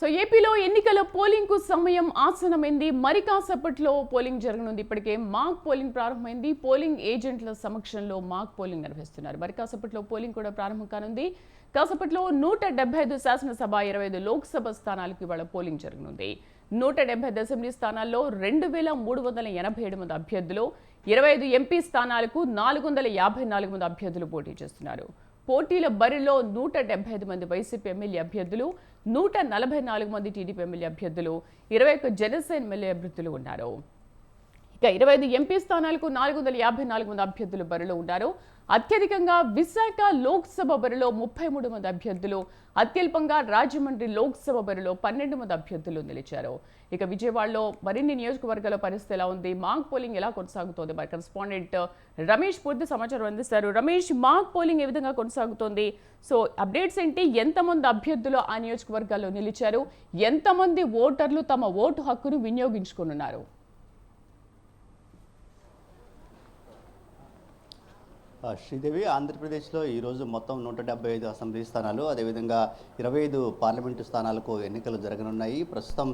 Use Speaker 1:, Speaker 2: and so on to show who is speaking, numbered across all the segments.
Speaker 1: So ఏపీలో ఎన్నికల పోలింగ్కు సమయం ఆసనమైంది. మరి కాసేపట్లో పోలింగ్ జరగనుంది. ఇప్పటికే మాక్ పోలింగ్ ప్రారంభమైంది. పోలింగ్ ఏజెంట్ల సమక్షంలో మాక్ పోలింగ్ నిర్వహిస్తున్నారు. మరి కాసేపట్లో పోలింగ్ కూడా ప్రారంభం కానుంది. కాసేపట్లో నూట డెబ్బై ఐదు శాసనసభ ఇరవై ఐదు లోక్సభ స్థానాలకు ఇవాళ పోలింగ్ జరగనుంది. నూట డెబ్బై ఐదు అసెంబ్లీ స్థానాల్లో రెండు వేల మూడు వందల ఎనభై ఏడు మంది అభ్యర్థులు ఇరవై ఐదు ఎంపీ స్థానాలకు నాలుగు వందల యాభై నాలుగు మంది అభ్యర్థులు పోటీ చేస్తున్నారు. పోటీల బరిలో నూట డెబ్బై ఐదు మంది వైసీపీ ఎమ్మెల్యే అభ్యర్థులు నూట నలభై నాలుగు మంది టీడీపీ ఎమ్మెల్యే అభ్యర్థులు ఇరవై ఒక్క జనసేన ఎమ్మెల్యే అభ్యర్థులు ఉన్నారు. ఇక ఇరవై ఐదు ఎంపీ స్థానాలకు నాలుగు వందల యాభై నాలుగు మంది అభ్యర్థులు బరిలో ఉన్నారు. అత్యధికంగా విశాఖ లోక్సభ బరిలో ముప్పై మూడు మంది అభ్యర్థులు అత్యల్పంగా రాజమండ్రి లోక్సభ బరిలో పన్నెండు మంది అభ్యర్థులు నిలిచారు. ఇక విజయవాడలో మరిన్ని నియోజకవర్గాల పరిస్థితి ఎలా ఉంది? మాక్ పోలింగ్ ఎలా కొనసాగుతోంది? మరి కరెస్పాండెంట్ రమేష్ పూర్తి సమాచారం అందిస్తారు. రమేష్ మాక్ పోలింగ్ ఏ విధంగా కొనసాగుతోంది? సో అప్డేట్స్ ఏంటి? ఎంతమంది అభ్యర్థులు ఆ నియోజకవర్గాల్లో నిలిచారు? ఎంతమంది ఓటర్లు తమ ఓటు హక్కును వినియోగించుకున్నారు
Speaker 2: శ్రీదేవి ఆంధ్రప్రదేశ్లో ఈరోజు మొత్తం నూట డెబ్బై ఐదు అసెంబ్లీ స్థానాలు అదేవిధంగా ఇరవై ఐదు పార్లమెంటు స్థానాలకు ఎన్నికలు జరగనున్నాయి. ప్రస్తుతం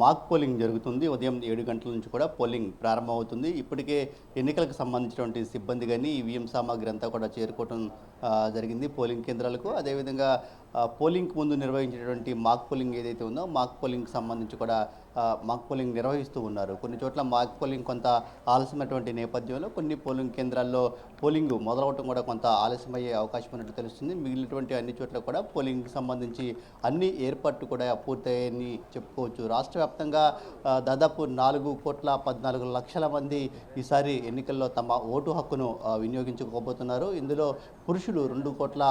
Speaker 2: మాక్ పోలింగ్ జరుగుతుంది. ఉదయం ఏడు గంటల నుంచి కూడా పోలింగ్ ప్రారంభమవుతుంది. ఇప్పటికే ఎన్నికలకు సంబంధించినటువంటి సిబ్బంది కానీ ఈవీఎం సామాగ్రి అంతా కూడా చేరుకోవడం జరిగింది పోలింగ్ కేంద్రాలకు. అదేవిధంగా పోలింగ్కి పోలింగ్ ముందు నిర్వహించినటువంటి మాక్ పోలింగ్ ఏదైతే ఉందో మాక్ పోలింగ్ సంబంధించి కూడా మాక్ పోలింగ్ నిర్వహిస్తూ ఉన్నారు. కొన్ని చోట్ల మాక్ పోలింగ్ కొంత ఆలస్యమైనటువంటి నేపథ్యంలో కొన్ని పోలింగ్ కేంద్రాల్లో పోలింగ్ మొదలవటం కూడా కొంత ఆలస్యమయ్యే అవకాశం ఉన్నట్టు తెలుస్తుంది. మిగిలినటువంటి అన్ని చోట్ల కూడా పోలింగ్కి సంబంధించి అన్ని ఏర్పాట్లు కూడా పూర్తయ్యాయని చెప్పుకోవచ్చు. రాష్ట్ర వ్యాప్తంగా దాదాపు నాలుగు కోట్ల పద్నాలుగు లక్షల మంది ఈసారి ఎన్నికల్లో తమ ఓటు హక్కును వినియోగించుకోబోతున్నారు. ఇందులో పురుషులు రెండు కోట్ల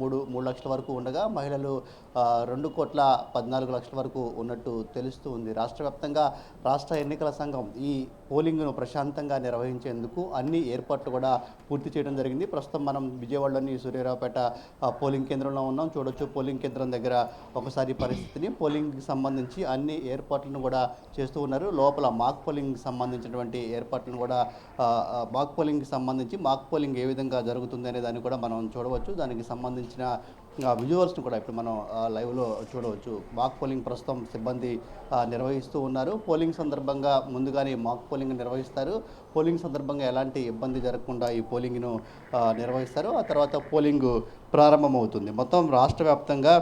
Speaker 2: మూడు మూడు లక్షల వరకు ఉండగా మహిళలు రెండు కోట్ల పద్నాలుగు లక్షల వరకు ఉన్నట్టు తెలుస్తూ ఉంది. రాష్ట్ర వ్యాప్తంగా రాష్ట్ర ఎన్నికల సంఘం ఈ పోలింగ్ను ప్రశాంతంగా నిర్వహించేందుకు అన్ని ఏర్పాట్లు కూడా పూర్తి చేయడం జరిగింది. ప్రస్తుతం మనం విజయవాడలోని సూర్యరావుపేట పోలింగ్ కేంద్రంలో ఉన్నాం. చూడొచ్చు పోలింగ్ కేంద్రం దగ్గర ఒకసారి పరిస్థితిని. పోలింగ్కి సంబంధించి అన్ని ఏర్పాట్లను కూడా చేస్తూ ఉన్నారు. లోపల మాక్ పోలింగ్ సంబంధించినటువంటి ఏర్పాట్లను కూడా మాక్ పోలింగ్కి సంబంధించి మాక్ పోలింగ్ ఏ విధంగా జరుగుతుంది అనే దాన్ని కూడా మనం చూడవచ్చు. దానికి సంబంధించిన విజువల్స్ను కూడా ఇప్పుడు మనం లైవ్లో చూడవచ్చు. మాక్ పోలింగ్ ప్రస్తుతం సిబ్బంది నిర్వహిస్తూ ఉన్నారు. పోలింగ్ సందర్భంగా ముందుగానే మాక్ పోలింగ్ నిర్వహిస్తారు. పోలింగ్ సందర్భంగా ఎలాంటి ఇబ్బంది జరగకుండా ఈ పోలింగ్ను నిర్వహిస్తారు. ఆ తర్వాత పోలింగ్ ప్రారంభమవుతుంది. మొత్తం రాష్ట్ర వ్యాప్తంగా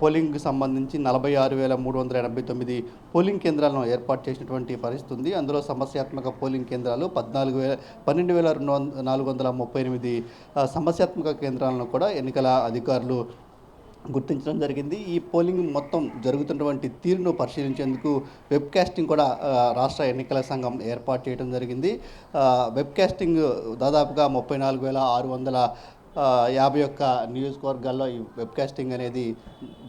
Speaker 2: పోలింగ్కి సంబంధించి నలభై ఆరు వేల మూడు వందల ఎనభై తొమ్మిది పోలింగ్ కేంద్రాలను ఏర్పాటు చేసినటువంటి పరిస్థితి ఉంది. అందులో సమస్యాత్మక పోలింగ్ కేంద్రాలు పద్నాలుగు వేల పన్నెండు వేల రెండు వంద నాలుగు వందల ముప్పై ఎనిమిది సమస్యాత్మక కేంద్రాలను కూడా ఎన్నికల అధికారులు గుర్తించడం జరిగింది. ఈ పోలింగ్ మొత్తం జరుగుతున్నటువంటి తీరును పరిశీలించేందుకు వెబ్కాస్టింగ్ కూడా రాష్ట్ర ఎన్నికల సంఘం ఏర్పాటు చేయడం జరిగింది. వెబ్కాస్టింగ్ వెబ్ దాదాపుగా ముప్పై నాలుగు వేల ఆరు వందల యాభై ఒక్క నియోజకవర్గాల్లో ఈ వెబ్ కాస్టింగ్ అనేది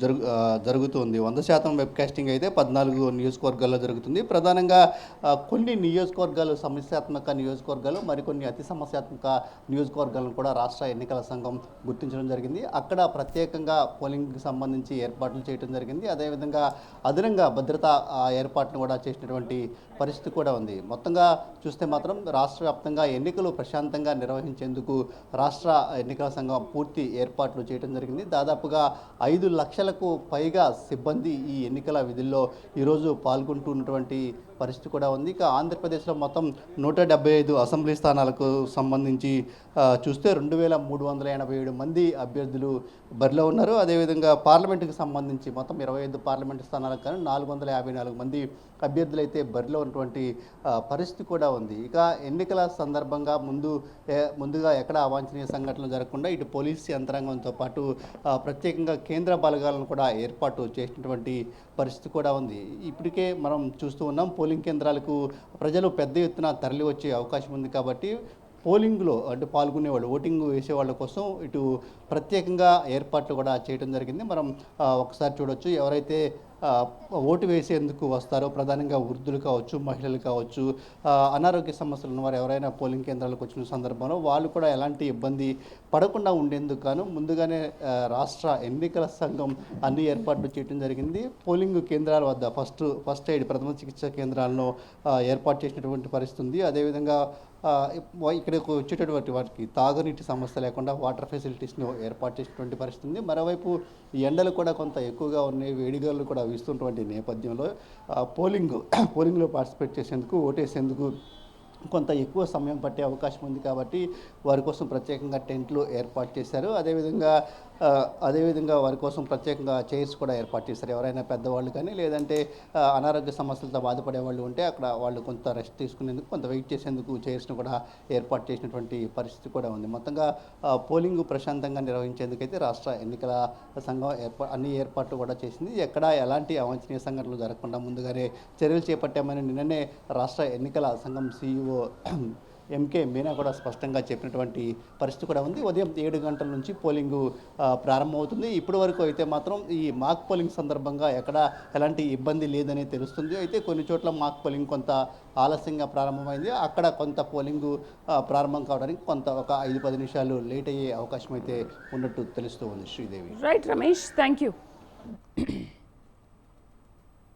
Speaker 2: జరుగు జరుగుతుంది. వంద శాతం వెబ్ కాస్టింగ్ అయితే పద్నాలుగు నియోజకవర్గాల్లో జరుగుతుంది. ప్రధానంగా కొన్ని నియోజకవర్గాలు సమస్యాత్మక నియోజకవర్గాలు మరికొన్ని అతి సమస్యాత్మక నియోజకవర్గాలను కూడా రాష్ట్ర ఎన్నికల సంఘం గుర్తించడం జరిగింది. అక్కడ ప్రత్యేకంగా పోలింగ్కి సంబంధించి ఏర్పాట్లు చేయడం జరిగింది. అదేవిధంగా అదనంగా భద్రతా ఆ, ఏర్పాట్లను కూడా చేసినటువంటి పరిస్థితి కూడా ఉంది. మొత్తంగా చూస్తే మాత్రం రాష్ట్ర వ్యాప్తంగా ఎన్నికలు ప్రశాంతంగా నిర్వహించేందుకు రాష్ట్ర ఎన్నికల సంఘం పూర్తి ఏర్పాట్లు చేయడం జరిగింది. దాదాపుగా ఐదు లక్షలకు పైగా సిబ్బంది ఈ ఎన్నికల విధుల్లో ఈరోజు పాల్గొంటున్నటువంటి పరిస్థితి కూడా ఉంది. ఇక ఆంధ్రప్రదేశ్లో మొత్తం నూట డెబ్బై ఐదు అసెంబ్లీ స్థానాలకు సంబంధించి చూస్తే రెండు వేల మూడు వందల ఎనభై ఏడు మంది అభ్యర్థులు బరిలో ఉన్నారు. అదేవిధంగా పార్లమెంటుకి సంబంధించి మొత్తం ఇరవై ఐదు పార్లమెంటు స్థానాలకు కానీ నాలుగు వందల యాభై నాలుగు మంది అభ్యర్థులు అయితే బరిలో ఉన్నటువంటి పరిస్థితి కూడా ఉంది. ఇక ఎన్నికల సందర్భంగా ముందు ముందుగా ఎక్కడ అవాంఛనీయ సంఘటనలు జరగకుండా ఇటు పోలీస్ యంత్రాంగంతో పాటు ప్రత్యేకంగా కేంద్ర బలగాలను కూడా ఏర్పాటు చేసినటువంటి పరిస్థితి కూడా ఉంది. ఇప్పటికే మనం చూస్తూ ఉన్నాం పోలింగ్ కేంద్రాలకు ప్రజలు పెద్ద ఎత్తున తరలి వచ్చే అవకాశం ఉంది కాబట్టి పోలింగ్లో అంటే పాల్గొనేవాళ్ళు ఓటింగ్ వేసేవాళ్ళ కోసం ఇటు ప్రత్యేకంగా ఏర్పాట్లు కూడా చేయడం జరిగింది. మనం ఒకసారి చూడొచ్చు ఎవరైతే ఓటు వేసేందుకు వస్తారో ప్రధానంగా వృద్ధులు కావచ్చు మహిళలు కావచ్చు అనారోగ్య సమస్యలు ఉన్నవారు ఎవరైనా పోలింగ్ కేంద్రాలకు వచ్చిన సందర్భంలో వాళ్ళు కూడా ఎలాంటి ఇబ్బంది పడకుండా ఉండేందుకు గాను ముందుగానే రాష్ట్ర ఎన్నికల సంఘం అన్ని ఏర్పాట్లు చేయడం జరిగింది. పోలింగ్ కేంద్రాల వద్ద ఫస్ట్ ఫస్ట్ ఎయిడ్ ప్రథమ చికిత్స కేంద్రాలను ఏర్పాటు చేసినటువంటి పరిస్థితి ఉంది. అదేవిధంగా ఇక్కడికి వచ్చేటటువంటి వాటికి తాగునీటి సమస్య లేకుండా వాటర్ ఫెసిలిటీస్ను ఏర్పాటు చేసినటువంటి పరిస్థితి ఉంది. మరోవైపు ఈ ఎండలు కూడా కొంత ఎక్కువగా ఉన్నాయి వేడిగాలు కూడా వీస్తున్నటువంటి నేపథ్యంలో ఆ, పోలింగ్ పోలింగ్లో పార్టిసిపేట్ చేసేందుకు ఓటేసేందుకు కొంత ఎక్కువ సమయం పట్టే అవకాశం ఉంది కాబట్టి వారి కోసం ప్రత్యేకంగా టెంట్లు ఏర్పాటు చేశారు. అదేవిధంగా అదేవిధంగా వారి కోసం ప్రత్యేకంగా చైర్స్ కూడా ఏర్పాటు చేశారు. ఎవరైనా పెద్దవాళ్ళు కానీ లేదంటే అనారోగ్య సమస్యలతో బాధపడే వాళ్ళు ఉంటే అక్కడ వాళ్ళు కొంత రెస్ట్ తీసుకునేందుకు కొంత వెయిట్ చేసేందుకు చైర్స్ను కూడా ఏర్పాటు చేసినటువంటి పరిస్థితి కూడా ఉంది. మొత్తంగా పోలింగ్ ప్రశాంతంగా నిర్వహించేందుకైతే రాష్ట్ర ఎన్నికల సంఘం ఏర్పా అన్ని ఏర్పాట్లు కూడా చేసింది. ఎక్కడ ఎలాంటి అవాంఛనీయ సంఘటనలు జరగకుండా ముందుగానే చర్యలు చేపట్టామని నిన్ననే రాష్ట్ర ఎన్నికల సంఘం సీఈఓ ఎంకే మీనా కూడా స్పష్టంగా చెప్పినటువంటి పరిస్థితి కూడా ఉంది. ఉదయం ఏడు గంటల నుంచి పోలింగు ప్రారంభమవుతుంది. ఇప్పటి వరకు అయితే మాత్రం ఈ మాక్ పోలింగ్ సందర్భంగా ఎక్కడ ఎలాంటి ఇబ్బంది లేదని తెలుస్తుంది. అయితే కొన్ని చోట్ల మాక్ పోలింగ్ కొంత ఆలస్యంగా ప్రారంభమైంది. అక్కడ కొంత పోలింగు ప్రారంభం కావడానికి కొంత ఒక ఐదు పది నిమిషాలు లేట్ అయ్యే అవకాశం అయితే ఉన్నట్టు తెలుస్తూ ఉంది Sridevi.
Speaker 1: Right Ramesh thank you